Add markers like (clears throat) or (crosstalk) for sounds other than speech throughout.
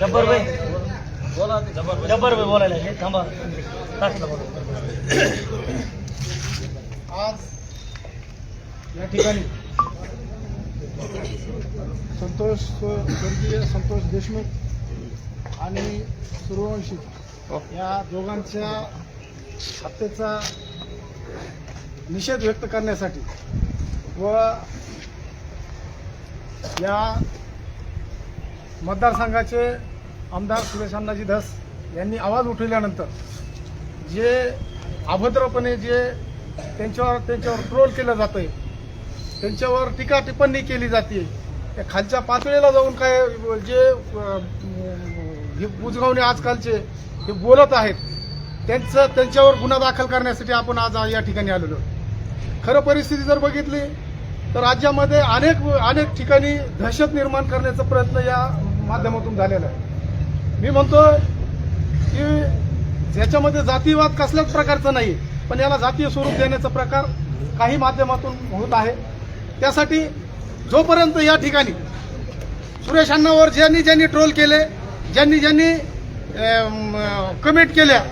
जब्बर भाई. बोला जब्बर भाई बोलायला हे थांबा. साठेला बोला. आज या ठिकाणी संतोष स्वर्गीय संतोष देशमुख आणि सूर्यवंशी या दोघांच्या हत्येचा निषेध व्यक्त करण्यासाठी व या मतदारसंघाचे आमदार सुरेश अण्णाजी धस यांनी आवाज उठवल्यानंतर जे अभद्रपणे जे त्यांच्यावर त्यांच्यावर ट्रोल केलं जातं आहे त्यांच्यावर टीका टिप्पणी केली जाते त्या खालच्या पातळीला जाऊन काय जे बुजगावणे आजकालचे हे बोलत आहेत. त्यांचं त्यांच्यावर गुन्हा दाखल करण्यासाठी आपण आज या ठिकाणी आलेलो खरं परिस्थिती जर बघितली तर राज्यामध्ये अनेक अनेक ठिकाणी दहशत निर्माण करण्याचा प्रयत्न या माध्यमातून झालेला आहे. मी म्हणतो की ज्याच्यामध्ये जातीवाद कसल्याच प्रकारचा नाही पण याला जातीय स्वरूप देण्याचा प्रकार काही माध्यमातून होत आहे. त्यासाठी जोपर्यंत या ठिकाणी सुरेश अण्णावर ज्यांनी ज्यांनी ट्रोल केले ज्यांनी ज्यांनी कमेंट केल्या.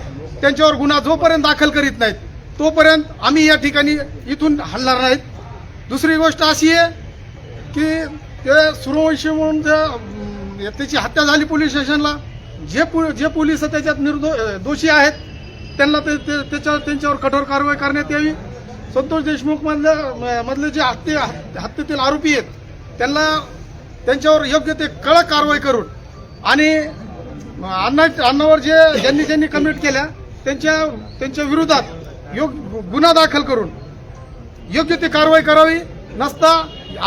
त्यांच्यावर गुन्हा जोपर्यंत दाखल करीत नाहीत तोपर्यंत आम्ही या ठिकाणी इथून हलणार नाहीत. दुसरी गोष्ट अशी आहे की ते सूर्यवंशी म्हणून त्याची हत्या झाली पोलीस स्टेशनला. जे पो जे पोलीस त्याच्यात निर्दो दोषी आहेत त्यांना ते ते- त्याच्यावर त्यांच्यावर कठोर कारवाई करण्यात यावी. संतोष देशमुख मधल्या मधले जे हत्ये हत्येतील आरोपी आहेत त्यांना त्यांच्यावर योग्य ते कडक कारवाई करून आणि अण्णा अण्णावर जे ज्यांनी ज्यांनी कमिट केल्या त्यांच्या त्यांच्या विरोधात योग्य गुन्हा दाखल करून योग्य ती कारवाई करावी. नसता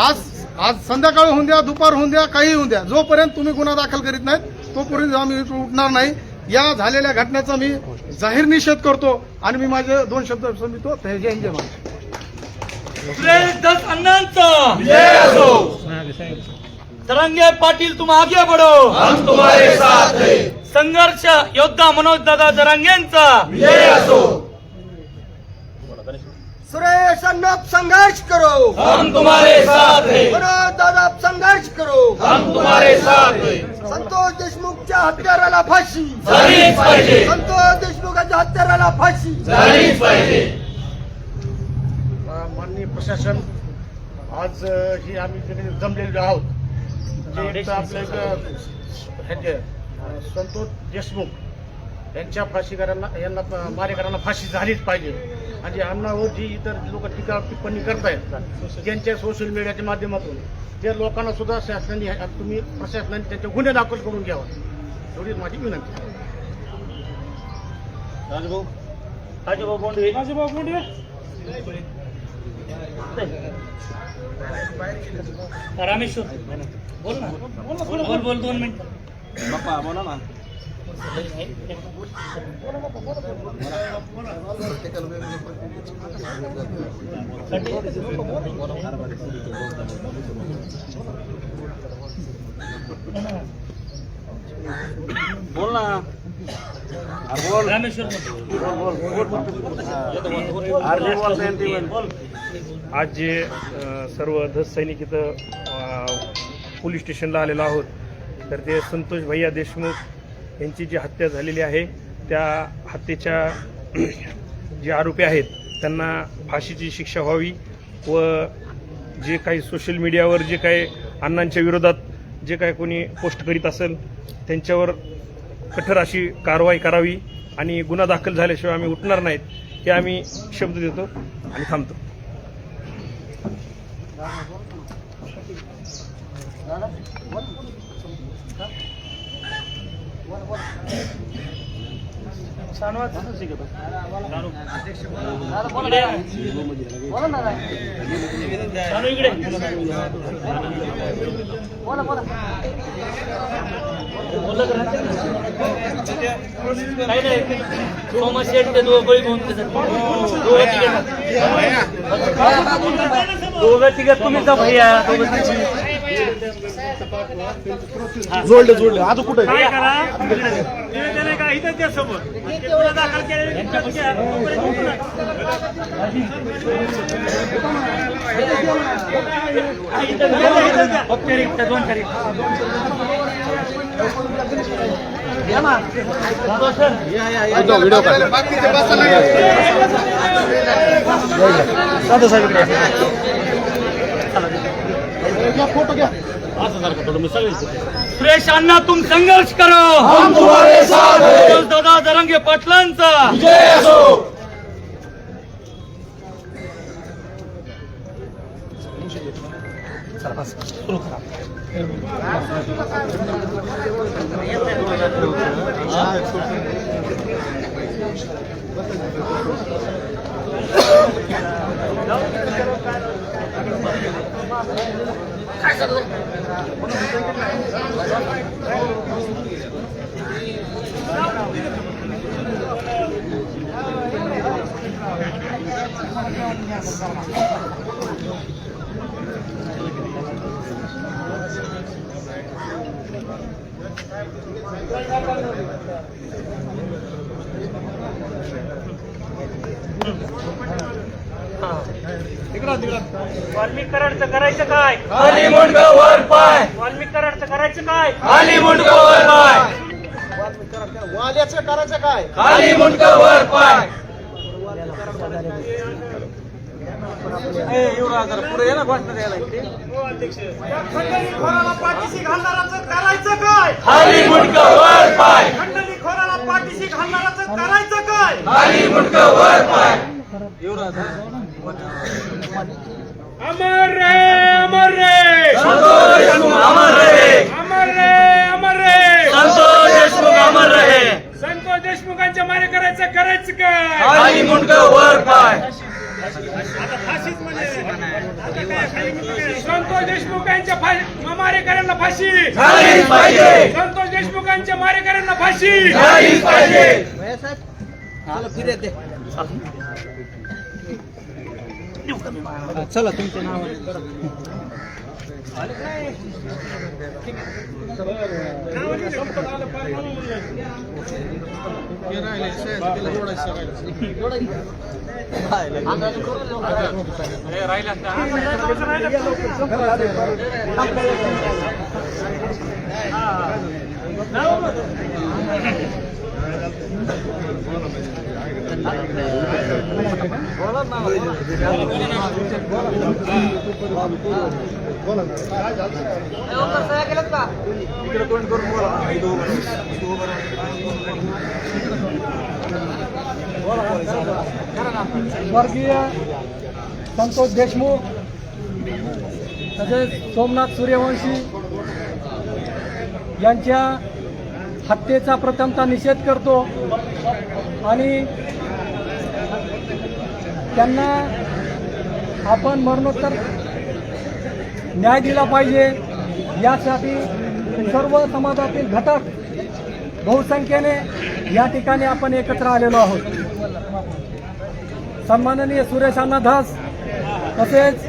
आज आज संध्याकाळ होऊन द्या दुपार होऊन द्या काही होऊन द्या. जोपर्यंत तुम्ही गुन्हा दाखल करीत नाहीत तोपर्यंत आम्ही उठणार नाही. या झालेल्या घटनेचा मी जाहीर निषेध करतो आणि मी माझे दोन शब्द संमितो जय हिंद जय अण्णांचा तरंगे पाटील तुम आगे बढ़ो। हम तुम्हारे साथ हैं। संघर्ष योद्धा मनोज दादा जरांगेंचा सुरेश अण्णा संघर्ष करो। हम तुम्हारे साथ हैं। मनोज दादा संघर्ष करो। हम तुम्हारे साथ हैं। संतोष देशमुखच्या हत्याराला फाशी झालीच पाहिजे। संतोष देशमुखाच्या हत्याराला फाशी झालीच पाहिजे। माननीय प्रशासन आज ही आम्ही तिथे जमलेलो आहोत. जे ह्याचे, संतोष देशमुख यांच्या फाशीकरांना यांना मारेकरांना फाशी झालीच पाहिजे. आणि अण्णावर जी इतर लोक टीका टिप्पणी करतायत त्यांच्या सोशल मीडियाच्या माध्यमातून त्या लोकांना सुद्धा शासनाने तुम्ही प्रशासनाने त्यांचे गुन्हे दाखल करून घ्यावा. एवढीच माझी विनंती राजभाऊ? राजभाऊ बोंडे? राजभाऊ बोंडे? रामेश्वर बोल ना बोल बोल दोन मिनिट बाप्पा बोला ना बोल ना अरे बोल रामेश्वर अरे बोल सेंटी बोल आज जे सर्व धससैनिक इथं पोलीस स्टेशनला आलेलो आहोत तर ते संतोष भैया देशमुख यांची जी हत्या झालेली आहे त्या हत्येच्या (clears throat) जे आरोपी आहेत त्यांना फाशीची शिक्षा व्हावी व जे काही सोशल मीडियावर जे काही अण्णांच्या विरोधात जे काही कोणी पोस्ट करीत असेल त्यांच्यावर कठोर अशी कारवाई करावी आणि गुन्हा दाखल झाल्याशिवाय आम्ही उठणार नाहीत हे आम्ही शब्द देतो आणि थांबतो. शानू इकडे बोलत राहते ना. काही नाही थॉमस शेटचे दोघं बळी घेऊन. दोघं तिघं दोघं तिघं तुम्ही जा भैया दोघं तिघी जोडले जोडले आता कुठे इथं त्या समोर गुन्हा दाखल केलेले घ्या. तोपर्यंत उठू नका. इथं घ्या, इथं घ्या. फक्त रिक्षा दोन सुरेश अण्णा तुम संघर्ष करो. हम तुम्हारे साथ दादा दरंगे पाटलांचा. Ah. कराडचं करायचं काय? खाली मुंडका वर पाय. वाल्मिक कराडचं करायचं काय? खाली मुंडका वर पाय वाल्याचं करायचं काय? खाली मुंडका वर पाय खंडणीखोराला पाठीशी घालणाराचं करायचं काय? खाली मुंडका वर पाय पाठीशी घालणाराचं करायचं काय? खाली मुंडका वर पाय अमर रे अमर रे! संतोष देशमुख अमर रहे अमर रे अमर रे! संतोष देशमुख अमर रहे संतोष देशमुखांच्या मारे करायचं करायचं काय खाली मुंडका वर पाय. आता फाशीच म्हणजे आता काय खाली मुंडकं काय? संतोष देशमुखांच्या फाशी. मारेकऱ्यांना फाशी. झालीच पाहिजे. चला तुमचं नाव देशमुखांच्या मारेकऱ्यांना फाशी झालीच पाहिजे स्वर्गीय संतोष देशमुख तसेच सोमनाथ सूर्यवंशी यांच्या हत्येचा प्रथमता निषेध करतो. आणि त्यांना आपण मरणोत्तर न्याय दिला पाहिजे. यासाठी सर्व समाजातील घटक बहुसंख्येने या ठिकाणी आपण एकत्र आलेलो आहोत. सन्माननीय सुरेश अण्णा धस तसेच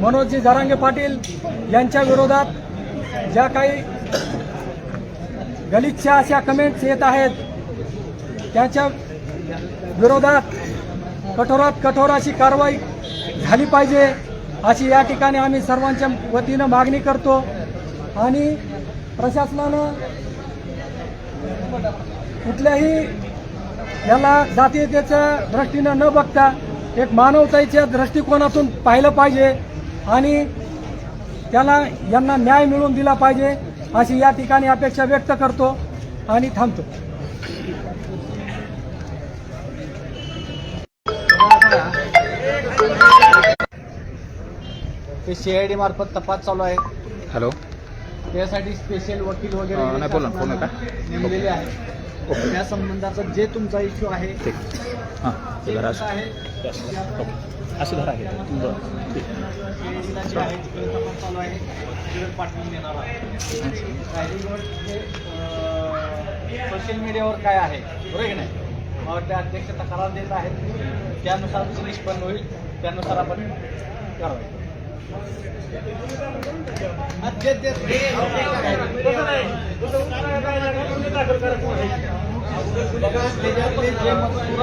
मनोजजी झरांगे पाटील यांच्या विरोधात ज्या काही गलितच्या अशा कमेंट्स येत आहेत. त्याच्या विरोधात कठोरात कठोर अशी कारवाई झाली पाहिजे अशी या ठिकाणी आम्ही सर्वांच्या वतीनं मागणी करतो. आणि प्रशासनानं कुठल्याही याला जातीयतेच्या दृष्टीनं न बघता एक मानवतेच्या दृष्टिकोनातून पाहिलं पाहिजे आणि त्याला यांना न्याय मिळवून दिला पाहिजे. अशी या ठिकाणी अपेक्षा व्यक्त करतो आणि थांबतो. ते सीआयडी मार्फत तपास चालू आहे. हॅलो. त्यासाठी स्पेशल वकील वगैरे नाही, बोला आहे का? नेमलेले आहेत. त्या संबंधाचा जे तुमचा इश्यू आहे हां ते आहे. असं धरा आहे. सोशल मीडियावर काय आहे? बरोबर आहे की नाही? मला वाटतं अध्यक्ष तक्रार देत आहेत. त्यानुसार जे निष्पन्न होईल. त्यानुसार आपण कारवाई करू. हा, त्याच्यातले जे मजकूर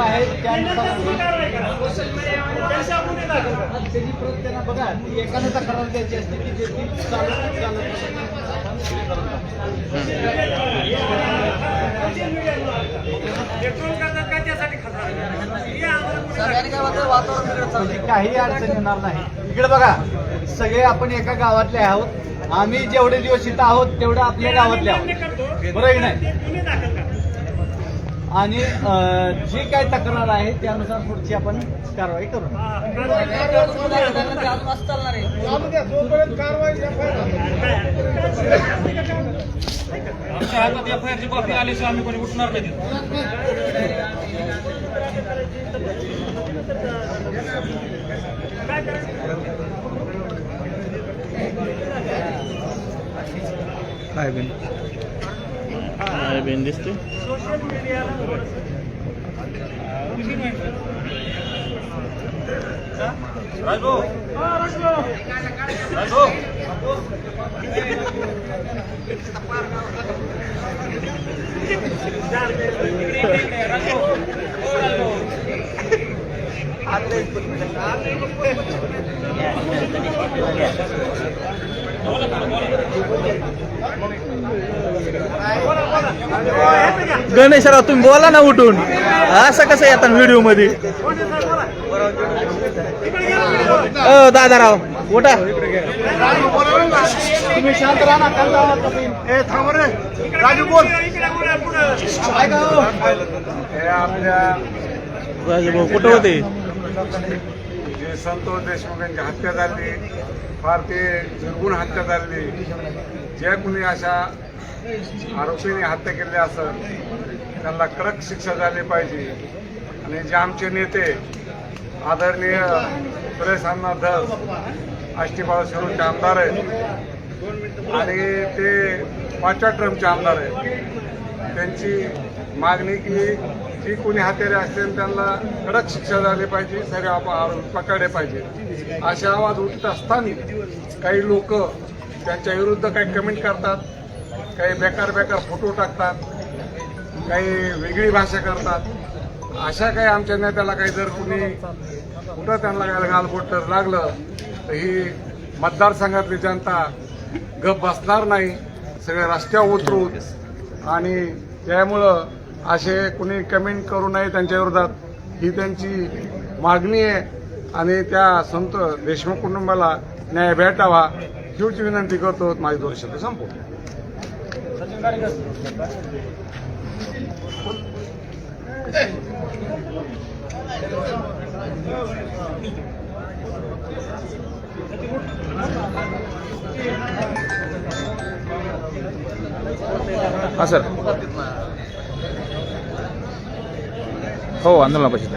त्याची प्रत त्यांना बघा ती एकाने तक्रार द्यायची असते की जे ती चालत चालत म्हणजे काही अडचण येणार नाही. इकडे बघा सगळे आपण एका गावातले आहोत. आम्ही जेवढे दिवस इथं आहोत तेवढं आपल्या गावातले आहोत. बरोबर नाही? आणि जी काय तक्रार आहे त्यानुसार पुढची आपण कारवाई करू. आमच्या हातात एफ आय आरची कॉपी आल्याशिवाय आम्ही कोणी उठणार नाही काय बेन काय बेन दिसते राजभाऊ राजभाऊ गणेशराव तुम्ही बोला ना उठून. असं कसं येतात व्हिडिओमध्ये अ दादाराव उठा. तुम्ही शांत राहा ना काल गावात ए थांब रे. राजू कुठं होते? जे संतोष देशमुख यांची हत्या झाली फार ते निर्गुण हत्या झाली. जे कुणी अशा आरोपीने हत्या केली असं त्यांना कडक शिक्षा झाली पाहिजे. आणि जे आमचे नेते आदरणीय सुरेश अण्णा धस आष्टीबाळा शिरूरचे आमदार आहेत आणि ते पाचव्या ट्रमचे आमदार आहेत त्यांची मागणी की जी कोणी हत्यारे असतील त्यांना कडक शिक्षा झाली पाहिजे सगळे आरोपी पकडले पाहिजे. असे आवाज उठत असताना काही लोक त्यांच्या विरुद्ध काही कमेंट करतात. काही बेकार बेकार फोटो टाकतात काही वेगळी भाषा करतात. अशा काही आमच्या नेत्याला काही जर कुणी कुठं त्यांना काय गालबोट तर लागलं तर ही मतदारसंघातली जनता गप बसणार नाही. सगळे रस्त्यावर उतरून आणि त्यामुळं असे कुणी कमेंट करू नये त्यांच्या विरोधात ही त्यांची मागणी आहे. आणि त्या संत देशमुख कुटुंबाला न्याय भेटावा हीच विनंती करतो. माझी दोन शब्द संपवतो. हा सर. हो आंदोलनापाशी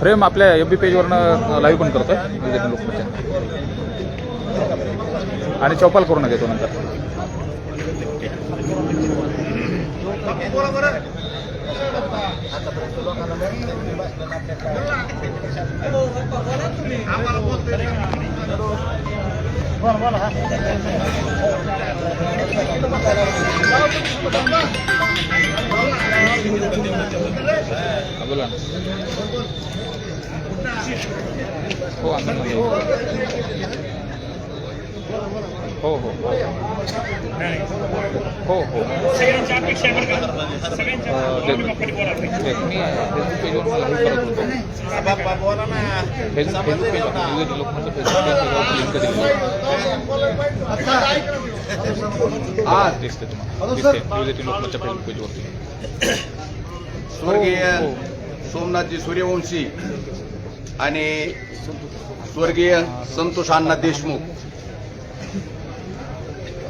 प्रेम आपल्या एबी पेजवरनं लाईव्ह पण करतोय. लोकप्रचार आणि चौपाल करून देतो नंतर. हा, बोला ना हो आंदोलन हो हो. हो हो. अपेक्षा सगळ्यांच्या अं, ते- आम्ही बाप्पाने बोलावं. ते मी फेसबुक पेजवर मला हे करत होतो. फेसबुक फेसबुक पेज लोकांचं फेसबुक पेजवर लिंक दिली दिसते तुम्हाला. दिसते विविध लोकांच्या फेसबुक पेजवरती स्वर्गीय हो, हो. सोमनाथजी सूर्यवंशी आणि स्वर्गीय संतोष अण्णा देशमुख.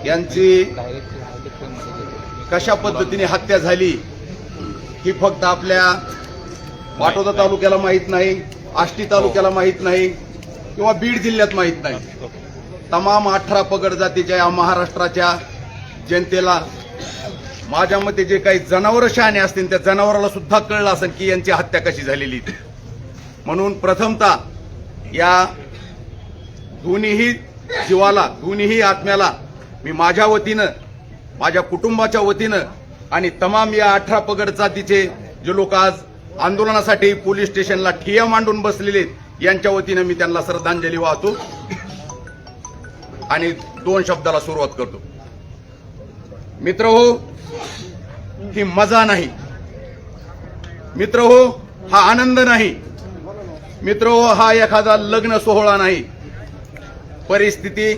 यांची कशा पद्धतीने हत्या झाली ही फक्त आपल्या वाटोदा तालुक्याला माहीत नाही आष्टी तालुक्याला माहीत नाही किंवा बीड जिल्ह्यात माहीत नाही. तमाम अठरा पगड जातीच्या या महाराष्ट्राच्या जनतेला माझ्या मते जे काही जनावरं शहाणे असतील त्या जनावराला सुद्धा कळलं असेल की यांची हत्या कशी झालेली म्हणून प्रथमतः या दोन्हीही जीवाला दोन्हीही आत्म्याला मी माझ्या वतीनं माझ्या कुटुंबाच्या वतीनं आणि तमाम या अठरा पगड जातीचे जे लोक आज आंदोलनासाठी पोलीस स्टेशनला ठिया मांडून बसलेले आहेत, यांच्या वतीनं मी त्यांना श्रद्धांजली वाहतो आणि दोन शब्दाला सुरुवात करतो. मित्र हो ही मजा नाही. मित्र हो हा आनंद नाही. मित्र हो हा एखादा लग्न सोहळा नाही. परिस्थिती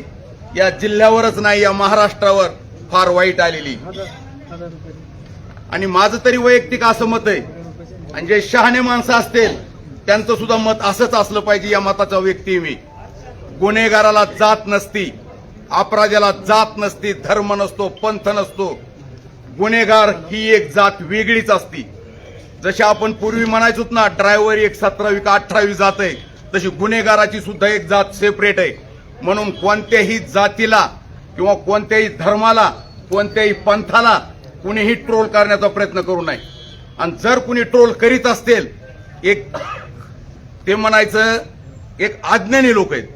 या जिल्ह्यावरच नाही या महाराष्ट्रावर फार वाईट आलेली. आणि माझं तरी वैयक्तिक असं मत आहे आणि जे शहाणे माणसं असतील त्यांचं सुद्धा मत असंच असलं पाहिजे या मताचा व्यक्ती मी. गुन्हेगाराला जात नसती अपराध्याला जात नसती धर्म नसतो पंथ नसतो. गुन्हेगार ही एक जात वेगळीच असती. जशी आपण पूर्वी म्हणायचोत ना ड्रायव्हर एक सतरावी का अठरावी जात आहे तशी गुन्हेगाराची सुद्धा एक जात सेपरेट आहे. म्हणून कोणत्याही जातीला किंवा कोणत्याही धर्माला कोणत्याही पंथाला कुणीही ट्रोल करण्याचा प्रयत्न करू नये. आणि जर कुणी ट्रोल करीत असतील एक ते म्हणायचं एक अज्ञानी लोक आहेत.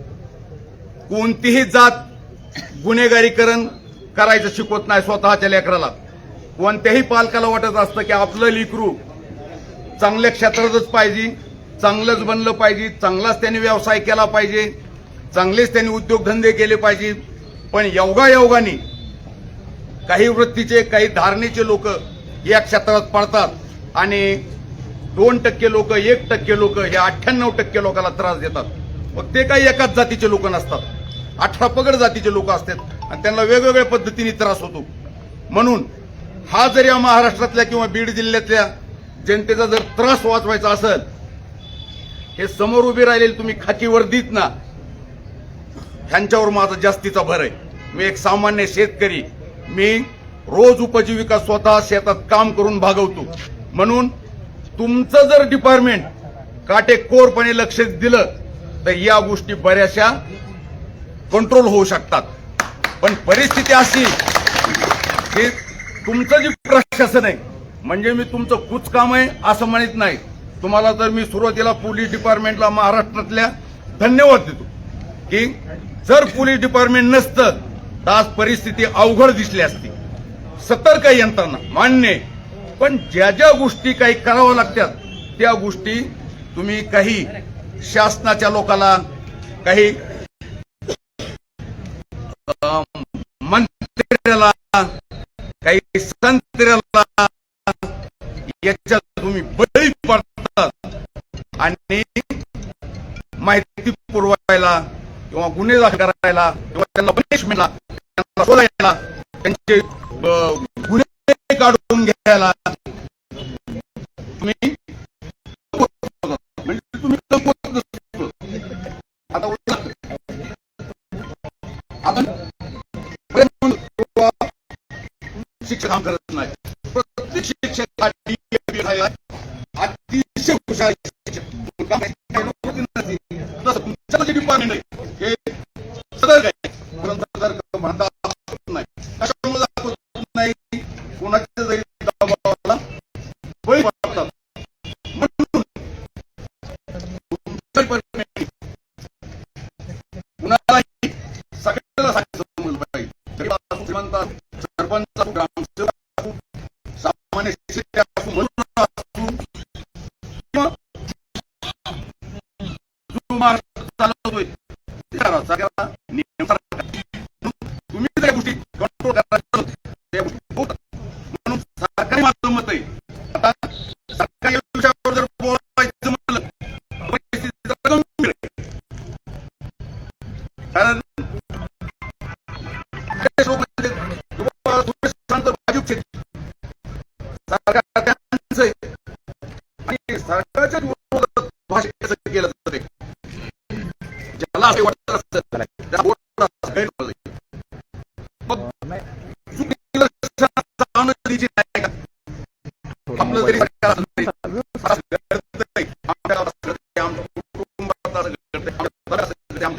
कोणतीही जात गुन्हेगारीकरण करायचं शिकवत नाही स्वतःच्या लेकराला. कोणत्याही पालकाला वाटत असतं की आपलं लेकरू चांगल्या क्षेत्रातच पाहिजे चांगलंच बनलं पाहिजे चांगलाच त्यांनी व्यवसाय केला पाहिजे चांगलेच त्यांनी उद्योगधंदे केले पाहिजे. पण योगायोगाने काही वृत्तीचे काही धारणेचे लोक या क्षेत्रात पडतात. आणि दोन टक्के लोक एक टक्के लोक या अठ्ठ्याण्णव टक्के लोकांना त्रास देतात. मग ते काही एकाच जातीचे लोक नसतात. अठरा पगड जातीचे लोक असतात. आणि त्यांना वेगवेगळ्या पद्धतीने त्रास होतो. म्हणून हा जर या महाराष्ट्रातल्या किंवा बीड जिल्ह्यातल्या जनतेचा जर त्रास वाचवायचा असेल हे समोर उभे राहिलेले तुम्ही खाकी वर्दीत ना. ह्यांच्यावर माझा जास्तीचा भर आहे. मी एक सामान्य शेतकरी. मी रोज उपजीविका स्वतः शेतात काम करून भागवतो. म्हणून तुमचं जर डिपार्टमेंट काटेकोरपणे लक्ष दिलं तर या गोष्टी बऱ्याचशा कंट्रोल होऊ शकतात. पण परिस्थिती अशी की तुमचं जे प्रशासन आहे म्हणजे मी तुमचं कुच काम आहे असं म्हणत नाही. तुम्हाला तर मी सुरुवातीला पोलीस डिपार्टमेंटला महाराष्ट्रातल्या धन्यवाद देतो. की जर पोलीस डिपार्टमेंट नसतं तर आज परिस्थिती अवघड दिसली असती. सतर्क यंत्रणा मान्य. पण ज्या ज्या गोष्टी काही कराव्या लागतात त्या गोष्टी तुम्ही काही शासनाच्या लोकाला काही अं, मंत्र्याला काही संत्र्याला याच्यात तुम्ही बळी पडतात. आणि माहिती पुरवायला किंवा गुन्हे दाखल करायला किंवा त्यांना पनिशमेंटला त्यांना शोधायला त्यांचे गुन्हे काढून घ्यायला. तुम्ही म्हणजे तुम्ही कमवत आता शिक्षक काम करत नाही. प्रत्येक शिक्षकासाठी हा DAP आहे. अतिशय हुशार शिक्षक मुलगा काही नोकरी नसते. तसं तुमचं जे डिपार्टमेंट आहे हे सतर्क आहे परंतु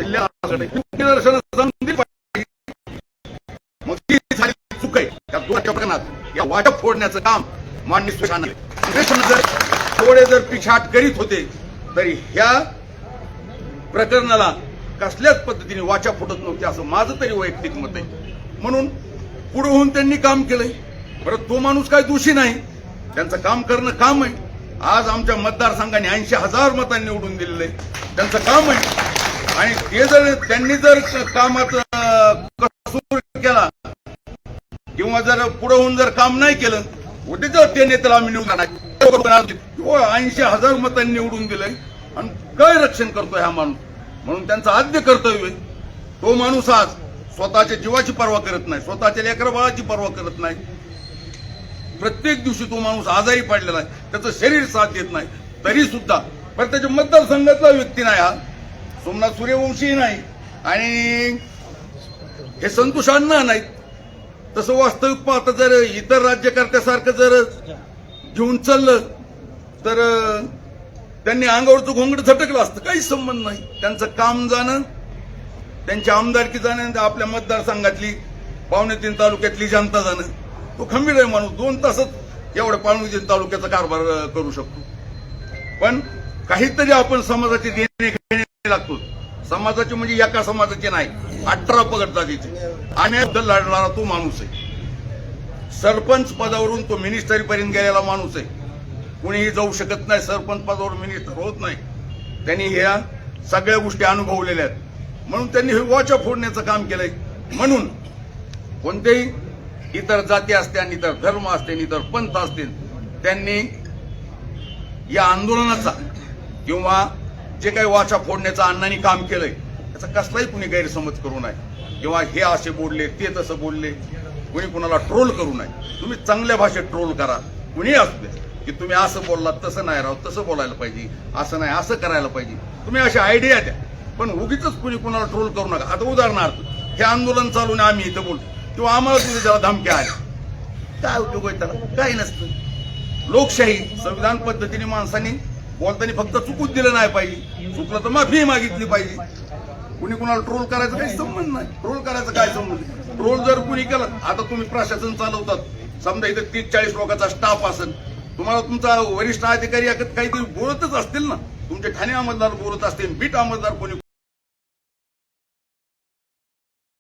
घरात असं घडतंय, मग ती झाली चूक आहे. त्या दोनच्या प्रकरणात या वाटप फोडण्याचं काम माननीय सुशांत जर थोडे जर पिछाट करीत होते तरी ह्या प्रकरणाला कसल्याच पद्धतीने वाचा फुटत नव्हती असं माझं तरी वैयक्तिक मत आहे. म्हणून पुढे होऊन त्यांनी काम केलंय. परत तो माणूस काय दोषी नाही. त्यांचं काम करणं काम आहे. आज आमच्या मतदारसंघाने ऐंशी हजार मतांनी निवडून दिलेलं आहे. त्यांचं काम आहे. आणि ते जर त्यांनी जर कामात कसूर केला किंवा जर पुढे होऊन जर काम नाही केलं उद्या ते नेत्याला आम्ही निवडून ऐंशी हजार मतांनी निवडून दिलंय आणि काय रक्षण करतोय हा माणूस? म्हणून त्यांचं आद्य कर्तव्य आहे. तो माणूस आज स्वतःच्या जीवाची पर्वा करत नाही स्वतःच्या लेकरबाळाची पर्वा करत नाही. प्रत्येक दिवशी तो माणूस आजारी पडलेला आहे. त्याचं शरीर साथ देत नाही. तरी सुद्धा पण त्याच्या मतदारसंघातला व्यक्ती नाही हा. सोमनाथ सूर्यवंशी नाही आणि हे संतोष अण्णा नाहीत. तसं वास्तविक पाहता जर इतर राज्यकर्त्यासारखं जर घेऊन चाललं तर त्यांनी अंगावरचं घोंगड झटकलं असतं. काही संबंध नाही. त्यांचं काम जाणं त्यांची आमदारकी जाणं आपल्या मतदारसंघातली पावणे तीन तालुक्यातली जनता जाणं. तो खंबीर आहे माणूस. दोन तासात एवढ्या पावणे तीन तालुक्याचा कारभार करू शकतो. पण काहीतरी आपण समाजाची देणे लागतो. समाजाचे म्हणजे एका समाजाचे नाही अठरा पगड जातीचे. आणि लढणारा तो माणूस आहे. सरपंच पदावरून तो मिनिस्टरी पर्यंत गेलेला माणूस आहे. कुणीही जाऊ शकत नाही सरपंच पदावर मिनिस्टर होत नाही. त्यांनी ह्या सगळ्या गोष्टी अनुभवलेल्या आहेत. म्हणून त्यांनी हे वाचा फोडण्याचं काम केलंय. म्हणून कोणतेही इतर जाती असतील इतर धर्म असतील इतर पंथ असतील त्यांनी या आंदोलनाचा किंवा जे काही वाचा फोडण्याचं अण्णांनी काम केलंय त्याचा कसलाही कुणी गैरसमज करू नये. किंवा हे असे बोलले ते तसं बोलले कुणी कुणाला ट्रोल करू नये. तुम्ही चांगल्या भाषेत ट्रोल करा. कुणी असू दे. की तुम्ही असं बोललात तसं नाही राहत तसं बोलायला पाहिजे. असं नाही असं करायला पाहिजे. तुम्ही अशा आयडिया द्या. पण उगीच कुणी कुणाला ट्रोल करू नका. आता उदाहरणार्थ हे आंदोलन चालून आम्ही इथं बोलतो. किंवा आम्हाला तुम्ही त्याला धमक्या आल्या. काय उपयोग आहे त्याला? काही नसतं. लोकशाही संविधान पद्धतीने माणसांनी बोलताना फक्त चुकूच दिलं नाही पाहिजे चुकलं तर माफी मागितली पाहिजे कुणी कुणाला ट्रोल करायचं काही संबंध नाही. ट्रोल करायचं काय संबंध? ट्रोल जर कुणी केलं आता तुम्ही प्रशासन चालवतात. समजा इथं तीस चाळीस लोकांचा स्टाफ असेल तुम्हाला तुमचा वरिष्ठ अधिकारी काहीतरी बोलतच असतील ना? तुमचे ठाणे अंमलदार बोलत असतील बीट अंमलदार कोणी